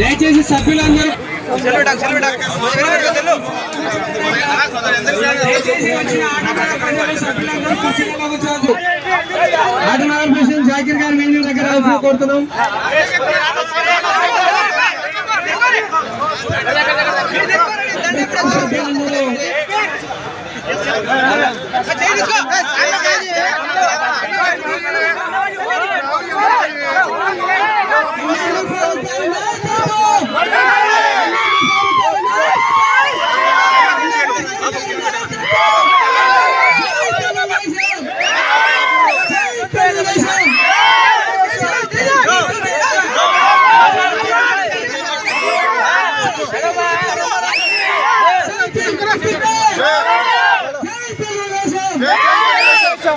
దయచేసి సభ్యులందరూ ప్రెసిడెంట్ జాకిర్ గారి వేదిక దగ్గర కోరుతున్నాం. సభ్యులందరూ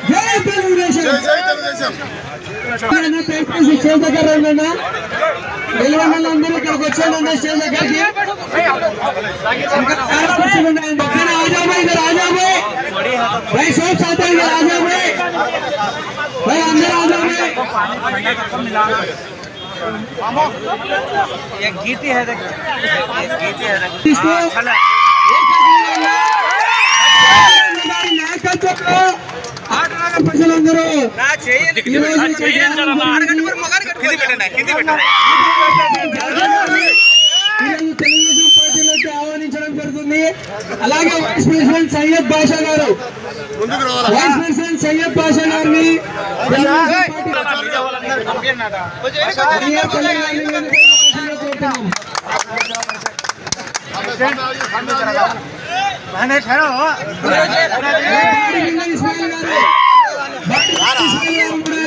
జై తెలుగుదేశం స్టేజ్ దగ్గర రండి నిలవండి ఇక్కడికి వచ్చాడన్న స్టేజ్ దగ్గరికి ఇంకా చాలా కూర్చుని ఉన్నాయండి. ఇక్కడ ఆజాబే ఇద్దరు ఆజాబే भाई सब साथ हैं इधर आजाबे भाई अंदर आजाबे एक गीती है देख एक गीती है देख इसको चला నాయకత్వంలో ఆటగాళ్ళ ప్రజలందరూ నా చేయండి ఈ రోజు ఇక్కడ ఆడగండి మరి మగాడు కింది పెట్టండి కింది పెట్టండి ఈరోజు తెలుగుదేశం పార్టీలోకి ఆహ్వానించడం జరుగుతుంది అలాగే వైస్ ప్రెసిడెంట్ సయ్యద్ బాషా గారు వైస్ ప్రెసిడెంట్ సయ్యద్ బాషా గారిని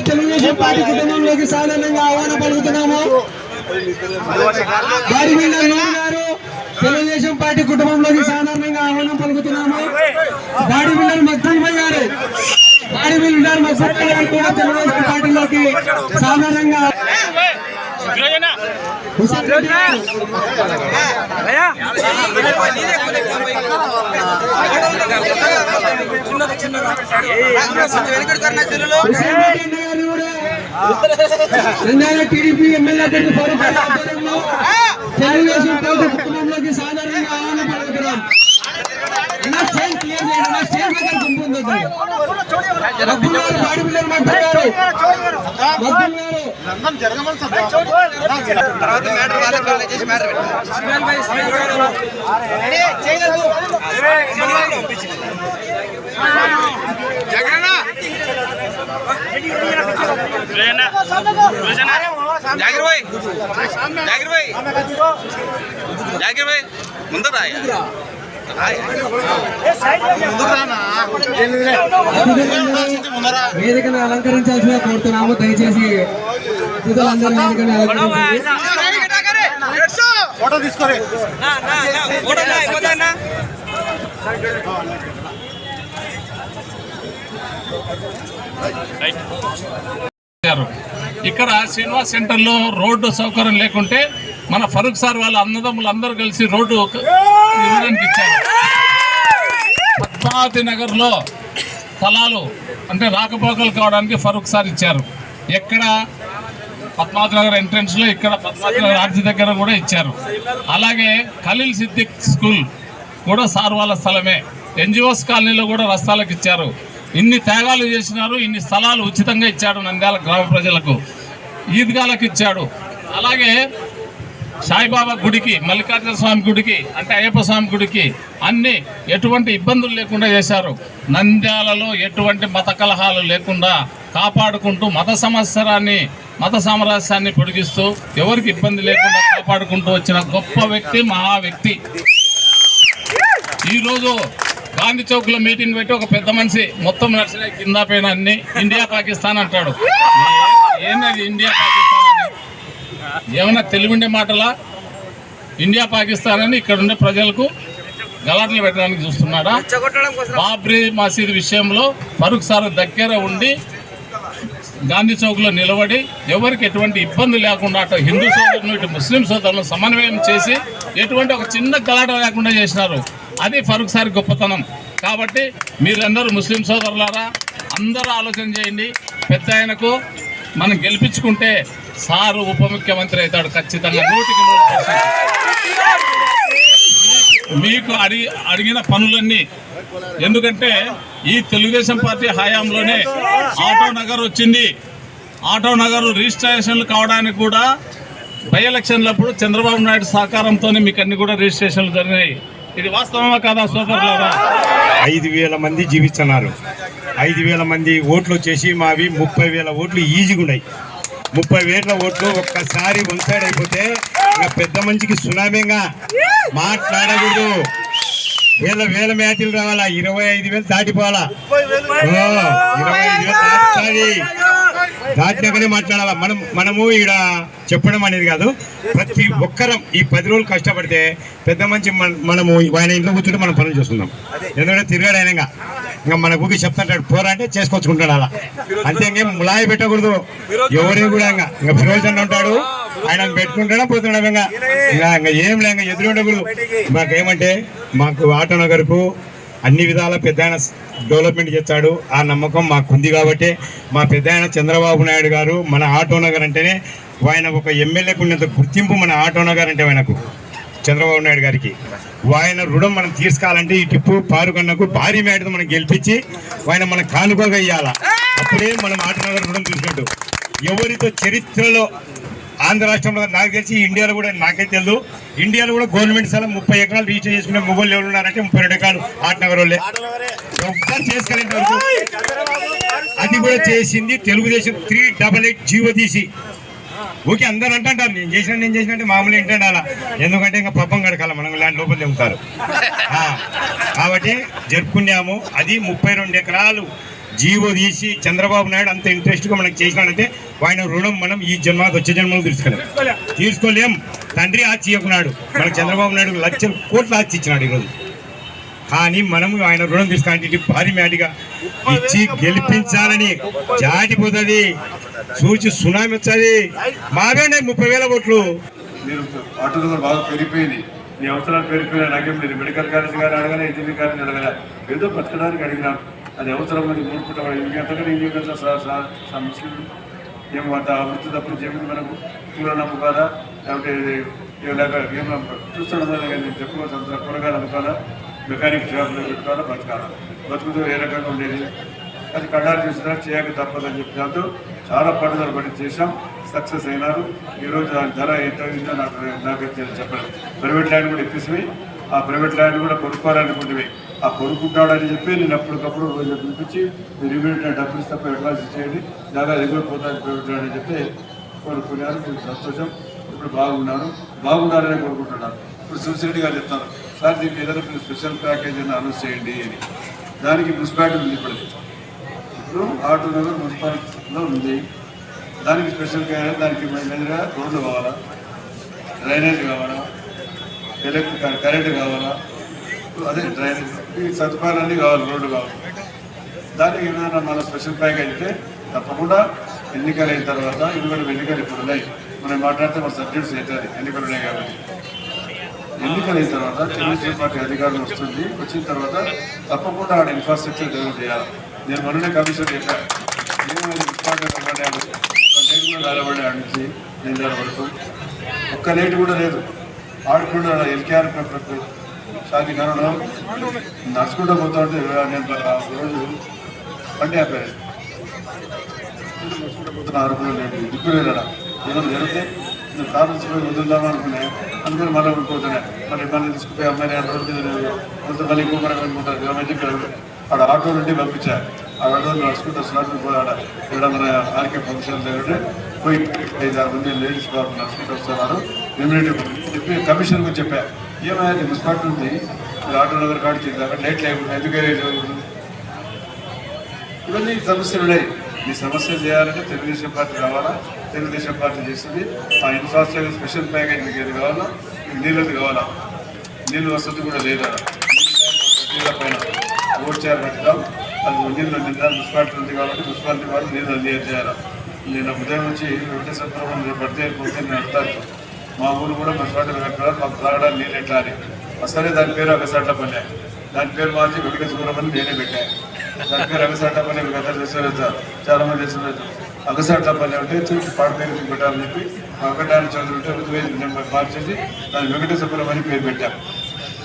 తెలుగుదేశం పార్టీ కుటుంబంలోకి సాధారణంగా ఆహ్వాన పలుకుతున్నాము తెలుగుదేశం పార్టీ కుటుంబంలోకి సాధారణంగా ఆహ్వానం పలుకుతున్నాము బాడీ బిల్డర్ మద్దూభాయ్ గారు బాడి బిల్డర్ మక్తల్ భాయ్ గారు కూడా తెలుగుదేశం పార్టీలోకి సాధారణంగా హుసేన్ రెడ్డి గారు भैया హుసేన్ రెడ్డి అన్న గారిని కూడా నంద్యాల టీడీపీ ఎమ్మెల్యే అభ్యర్థి ఫరూక్ అలీ ఆధ్వర్యంలో తెలుగుదేశం పార్టీ కుటుంబంలోకి సాధారణంగా ఆహ్వానం పలుకుతున్నాం. నా స్టేజ్ క్లియర్ చేయండి నా స్టేజ్ దగ్గర గుంపు ఉంది వద్దండి. మబ్బులు జాగిర్ భాయ్ జాగిర్ భాయ్ జాగిర్ భాయ్ ముందు రాయ. వేదికను అలంకరించాల్సిందిగా కోరుతున్నాము. దయచేసి ఫోటో తీసుకోరే ఇక్కడ శ్రీనివాస్ సెంటర్లో రోడ్డు సౌకర్యం లేకుంటే మన ఫరూక్ సార్ వాళ్ళ అన్నదమ్ములు అందరూ కలిసి రోడ్డు ఇవ్వడానికి ఇచ్చారు. పద్మావతి నగర్లో స్థలాలు అంటే రాకపోకలు కావడానికి ఫరూక్ సార్ ఇచ్చారు. ఎక్కడ పద్మావతి నగర్ ఎంట్రన్స్లో ఇక్కడ పద్మావతి నగర్ ఆర్జీ దగ్గర కూడా ఇచ్చారు. అలాగే ఖలీల్ సిద్దిక్ స్కూల్ కూడా సార్ వాళ్ళ స్థలమే. ఎన్జిఓస్ కాలనీలో కూడా రస్తాలకు ఇచ్చారు. ఇన్ని త్యాగాలు చేసినారు ఇన్ని స్థలాలు ఉచితంగా ఇచ్చాడు నంద్యాల గ్రామ ప్రజలకు ఈద్గాలకు ఇచ్చాడు. అలాగే సాయిబాబా గుడికి మల్లికార్జున స్వామి గుడికి అంటే అయ్యప్ప స్వామి గుడికి అన్ని ఎటువంటి ఇబ్బందులు లేకుండా చేశారు. నంద్యాలలో ఎటువంటి మత కలహాలు లేకుండా కాపాడుకుంటూ మత సంవత్సరాన్ని మత సామరస్యాన్ని పొడిగిస్తూ ఎవరికి ఇబ్బంది లేకుండా కాపాడుకుంటూ వచ్చిన గొప్ప వ్యక్తి మహా వ్యక్తి. ఈరోజు గాంధీ చౌక్లో మీటింగ్ పెట్టి ఒక పెద్ద మనిషి మొత్తం నడిచిన కింద పైన అన్ని. ఇండియా పాకిస్తాన్ అంటాడు. ఏంది ఇండియా పాకిస్తాన్ అని? ఏమన్నా తెలుగుండే మాటలా? ఇండియా పాకిస్తాన్ అని ఇక్కడ ఉండే ప్రజలకు గలాట్లు పెట్టడానికి చూస్తున్నాడా? బాబ్రీ మసీద్ విషయంలో ఫరూక్ సార్ దగ్గర ఉండి గాంధీ చౌక్లో నిలబడి ఎవరికి ఎటువంటి ఇబ్బంది లేకుండా అటు హిందూ సోదరులు ఇటు ముస్లిం సోదరులను సమన్వయం చేసి ఎటువంటి ఒక చిన్న గలాట లేకుండా చేసినారు. అది ఫరూక్ సార్ గొప్పతనం. కాబట్టి మీరందరూ ముస్లిం సోదరులారా అందరూ ఆలోచన చేయండి. పెద్ద ఆయనకు మనం గెలిపించుకుంటే సారు ఉప ముఖ్యమంత్రి అవుతాడు ఖచ్చితంగా. నూటికి మీకు అడిగి అడిగిన పనులన్నీ ఎందుకంటే ఈ తెలుగుదేశం పార్టీ హయాంలోనే ఆటో నగర్ వచ్చింది. ఆటో నగర్ రిజిస్ట్రేషన్లు కావడానికి కూడా బై ఎలక్షన్లప్పుడు చంద్రబాబు నాయుడు సహకారంతోనే మీకు అన్ని కూడా రిజిస్ట్రేషన్లు జరిగినాయి. ఇది వాస్తవమా కాదా? సూపర్ ఐదు వేల మంది జీవిస్తున్నారు. ఐదు వేల మంది ఓట్లు వచ్చేసి మావి ముప్పై వేల ఓట్లు ఈజీగా ఉన్నాయి. ముప్పై వేల ఓట్లు ఒక్కసారి వన్ సైడ్ అయిపోతే ఇంకా పెద్ద మంచికి సునామీగా మాట్లాడకూడదు. వేల వేల మ్యాచ్లు రావాలా? ఇరవై ఐదు వేలు దాటిపోవాలా? ఇరవై ఐదు వేలు దాటాలి దాటినాకనే మాట్లాడాలా మనం మనము ఇక్కడ చెప్పడం అనేది కాదు. ప్రతి ఒక్కరం ఈ పది రోజులు కష్టపడితే పెద్ద మంచి మన- మనము ఆయన ఇంట్లో కూర్చుంటే మనం పనులు చేస్తున్నాం ఎందుకంటే తిరిగాడు ఆయన ఇంకా. ఇంకా మన ఊరికి చెప్తాడు పోరా అంటే చేసుకొచ్చుకుంటాడు అలా. అంతే ఇంకేం ములాయి పెట్టకూడదు. ఎవరిని కూడా ఇంకా ఇంకా ఫిరోజ్ అన్న ఉంటాడు. ఆయన పెట్టుకుంటాడా పోతున్నాడు ఇంకా? ఇంకా ఇంకా ఏం లేక ఎదురు ఉండకూడదు. మాకేమంటే మాకు ఆటో నగర్కు అన్ని విధాల పెద్ద ఆయన డెవలప్మెంట్ చేస్తాడు. ఆ నమ్మకం మాకుంది కాబట్టి మా పెద్ద ఆయన చంద్రబాబు నాయుడు గారు మన ఆటో నగర్ అంటేనే ఆయన ఒక ఎమ్మెల్యేకు ఉన్నంత గుర్తింపు మన ఆటో నగర్ అంటే ఆయనకు చంద్రబాబు నాయుడు గారికి. ఆయన రుణం మనం తీసుకోవాలంటే ఈ టిప్పు పారుకన్నకు భారీ మేడతో మనం గెలిపించి ఆయన మన కానుకగా ఇవ్వాల అప్పుడే మనం ఆటో నగర్ రుణం తీసుకుంటూ. ఎవరితో చరిత్రలో ఆంధ్ర రాష్ట్రంలో నాకు తెలిసి ఇండియాలో కూడా నాకే తెలియదు ఇండియాలో కూడా గవర్నమెంట్ స్థలం ముప్పై ఎకరాలు రీచ్ చేసుకునే మొబైల్ ఎవరు ఉన్నారంటే ముప్పై రెండు ఎకరాలు ఆటనగర్ వాళ్ళే. ఒక్కరు చేసుకోలేంత అది కూడా చేసింది Telugu Desam three double eight GO తీసి. ఓకే అందరు అంటారు నేను చేసిన నేను చేసిన అంటే మామూలు ఏంటంటే అలా. ఎందుకంటే ఇంకా పాపం గడకాల మనం ల్యాండ్ లోపల దిగుతారు కాబట్టి జరుపుకున్నాము. అది ముప్పై రెండు ఎకరాలు జీవో తీసి చంద్రబాబు నాయుడు అంత ఇంట్రెస్ట్గా మనకి చేసినాడంటే ఆయన రుణం మనం ఈ జన్మ వచ్చే జన్మలో తీసుకోలేం తీసుకోలేం తండ్రి ఆచి ఇవ్వకున్నాడు మనకు చంద్రబాబు నాయుడు లక్షల కోట్ల ఆచి ఇచ్చినాడు ఈరోజు కానీ మనం ఆయన రుణం తీసుకుంటే భారీ మేటిగా ఇచ్చి గెలిపించాలని జాటిపోతుంది చూచి సునామీ వచ్చేది మావేండి ముప్పై వేల ఓట్లు మీరు ఆటోలు బాగా పెరిగిపోయింది మీ అవసరాలు పెరిగిపోయినా నాకేం లేదు మెడికల్ కాలేజ్ గారు అడగలే ఇంజనీరింగ్ కాలేజ్ అడగలే ఏదో బతకడానికి అడిగినాను అది అవసరం అది మూడుకుంటా ఇంకే అంతగా ఇంకే కదా సమస్యలు ఏం అంత అభివృద్ధి తప్పుడు చెప్పింది మనకు కూర నమ్ముకోదా లేకపోతే ఇలాగ ఏం చూస్తాడు నేను చెప్పుకోవచ్చు అంత కూరగాయలు అమ్ముకోవాలా మెకానిక్ షాప్లో పెట్టుకోవాలా బతకాలా. బతుకుతూ ఏ రకంగా ఉండేది? అది కళ్ళారు చేసినా చేయక తప్పదని చెప్పి దాంతో చాలా పట్టుదల పడి చేశాం. సక్సెస్ అయినారు. ఈరోజు దాని ధర ఎంత అయిందో నాకు నాకు చెప్పలేదు. ప్రైవేట్ ల్యాండ్ కూడా ఇప్పిస్తుంది ఆ ప్రైవేట్ ల్యాండ్ కూడా కొనుక్కోవాలనుకుంటున్నాయి. ఆ కొనుక్కుంటాడని చెప్పి నేను అప్పటికప్పుడు రోజు పిలిపించి మీరు ఇమీడియట్గా డబ్బులు ఇస్తే అడ్వాన్స్ ఇచ్చేయండి. లేదా ఎగిరిపోతాను ప్రైవేట్ అని చెప్పి కొనుక్కున్నారు. కొంచెం సంతోషం. ఇప్పుడు బాగున్నారు. బాగున్నారని కోరుకుంటున్నారు ఇప్పుడు సుశిరెడ్డి గారు చెప్తారు సార్ దీనికి ఏదైనా మీరు స్పెషల్ ప్యాకేజ్ అని అనౌన్స్ చేయండి అని. దానికి మున్సిపాలిటీ ఉంది ఇప్పుడు ఇప్పుడు ఆటో నగర్ మున్సిపాలిటీలో ఉంది. దానికి స్పెషల్ దానికి మెయిన్గా రోడ్లు కావాలా? డ్రైనేజ్ కావాలా? ఎలక్ట్రిక్ కరెంట్ కావాలా? అదే డ్రైనేజ్. ఈ సదుపాయాలన్నీ కావాలి రోడ్డు కావాలి. దానికి ఏమైనా మన స్పెషల్ ప్యాకేజ్ అయితే తప్పకుండా ఎన్నికలు అయిన తర్వాత ఎందుకంటే ఎన్నికలు ఇప్పుడు ఉన్నాయి. మనం మాట్లాడితే మన సబ్జెక్ట్స్ అవుతుంది ఎన్నికలు ఉన్నాయి కాబట్టి. ఎన్నికలు అయిన తర్వాత తెలుగుదేశం పార్టీ అధికారులు వస్తుంది. వచ్చిన తర్వాత తప్పకుండా ఆడ ఇన్ఫ్రాస్ట్రక్చర్ డెవలప్ చేయాలి. నేను మొన్ననే కమిషన్ చెప్పాను ఏమైనా మున్సిపాలిటీ కూడా నిలబడి ఆడ నుంచి. నేను నిలబడుతూ ఒక్క నేటి కూడా లేదు. ఆడుకుంటూ ఎల్కేఆర్ షాది కారణం నడుచుకుంటూ పోతా ఉంటే నేను రోజు బండి ఆపాను పోతున్న అరుపులు లేదు దిక్కులేరా ఏదో జరిగితే నేను కారు తీసుకుని వదులుదామా అనుకునే అందుకని మళ్ళీ ఉండిపోతున్నాయి మరి ఇబ్బంది తీసుకుపోయి అమ్మాయి రోడ్డు మీద కొంత మళ్ళీ ఇంకో మనం అనుకుంటారు గవర్నమెంట్ చెప్పారు? ఆడ ఆటో నుండి పంపించారు ఆ ఆటో నడుచుకుంటూ వస్తున్నట్టు పోయాడ? ఇక్కడ మన ఆర్కే ఫంక్షన్ దగ్గర పోయి ఐదు ఆరు మంది లేడీస్ బాబు నడుచుకుంటూ వస్తున్నారు. ఇమ్యూనిటీ చెప్పి కమిషన్ గురించి చెప్పా. ఏమైనా మున్సిపాలిటీ ఉంది. మీరు ఆటో నగర్ కాడి చేద్దాం లైట్ లేకుండా ఎందుకు ఇవన్నీ సమస్యలు ఉన్నాయి. ఈ సమస్య చేయాలంటే తెలుగుదేశం పార్టీ కావాలా తెలుగుదేశం పార్టీ చేస్తుంది ఆ ఇన్ఫ్రాస్ట్రక్చర్ స్పెషల్ ప్యాకేజ్ మీకు ఏది కావాలా? నీళ్ళది కావాలా? నీళ్ళు వసతి కూడా లేదా? నీళ్ళ పైన ఓట్ చేయాలి పెడతాం అది నీళ్ళు నిండా మున్సిపాలిటీ ఉంది కాబట్టి మున్సిపాలిటీ వాళ్ళు నీళ్ళు అందియ నేను ఉదయం నుంచి వెంకటేశ్వరం పడితే పోతే నేను అడతాను మా ఊరు కూడా మున్సిపాలిటీ కట్టాలి మాకు త్రాగడానికి నీళ్ళు ఎట్లా అని. అసలే దాని పేరు అగసాట్ల పని దాని పేరు మార్చి వెంకటేశ్వరం అని నేనే పెట్టాను దాని పేరు అగసాట పని మీకు చాలా మంది చేస్తున్నారు పని ఉంటే చూసి పాడపేరు పెట్టాలని చెప్పి వెంకటాన్ని చదువు ఋతువేది నెంబర్ మార్చేసి దాన్ని వెంకటేశ్వరం అని పేరు పెట్టాం.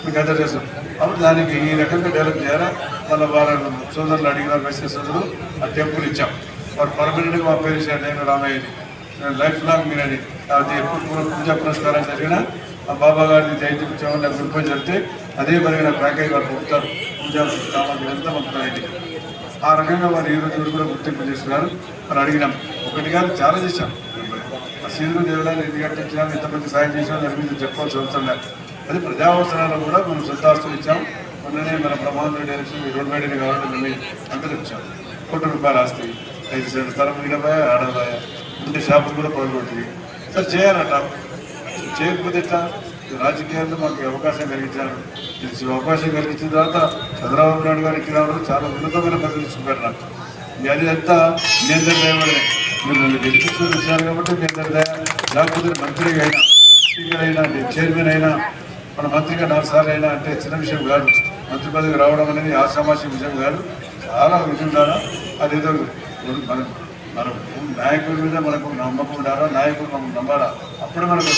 మీకు అర్థం చేస్తాం అప్పుడు దానికి ఈ రకంగా డెవలప్ చేయాలా? వాళ్ళ వాళ్ళ సోదరులు అడిగిన మెసేజ్ సోదరులు ఆ టెంపుల్ ఇచ్చాం. వారు పర్మనెంట్గా మా పేరు ఇచ్చారు నేను రామయ్యని. లైఫ్ లాంగ్ మీరు అది ఎప్పుడు పూజా పురస్కారం జరిగినా ఆ బాబా గారిని జయంతి ఉత్సవం నాకు గురిపోయి జరిగితే అదే పనిగా నా ప్యాకేజ్ వారు పొందుతారు పూజా సామాగ్రి అంతా ఆ రకంగా వారు ఈ రోజు కూడా గుర్తింపు చేస్తున్నారు మరి అడిగినాం. ఒకటి కాదు చాలా చేశాం. ఆ సీజన్ దేవుడాన్ని ఎన్ని కట్టించినా ఎంతమంది సాయం చేసినా దాని మీద చెప్పాల్సి అవసరం లేదు. అది ప్రజా అవసరాలకు కూడా మనం శ్రద్ధాస్తులు ఇచ్చాం. మొన్ననే మన ప్రమాదం రెడ్డి ఎలక్షన్ రోడ్ వేడిని కావాలని మేము అందరూ ఇచ్చాం. కోటి రూపాయలు ఆస్తి. ఐదు సెంటు స్థలం మిగిలిపోయా ఆడబాయ ఇంటి షాపులు కూడా పగలగొట్టింది సార్ చేయాలంట. చేయకపోతే ఎట్లా? రాజకీయాల్లో మనకి అవకాశం కలిగించారు. అవకాశం కలిగించిన తర్వాత చంద్రబాబు నాయుడు గారు ఇక్కడ రావడం చాలా ఉన్నతమైన పదవి చూపారు నాకు మీ అది అంతా మీ అందరి దయవల్లే. మీరు నన్ను గెలిపించుకుని వచ్చారు కాబట్టి మీ అందరి దయ. లేకపోతే మంత్రి అయినా స్పీకర్ అయినా చైర్మన్ అయినా మన మంత్రిగా నాలుగు అయినా అంటే చిన్న విషయం కాదు. మంత్రి పదవి రావడం అనేది ఆశామాషి విషయం కాదు. చాలా ఇది అదేదో మనం మనం నాయకుడి మీద మనకు నమ్మకం ఉండాలా? నాయకుడు మనం నమ్మాలా? అప్పుడు మనకు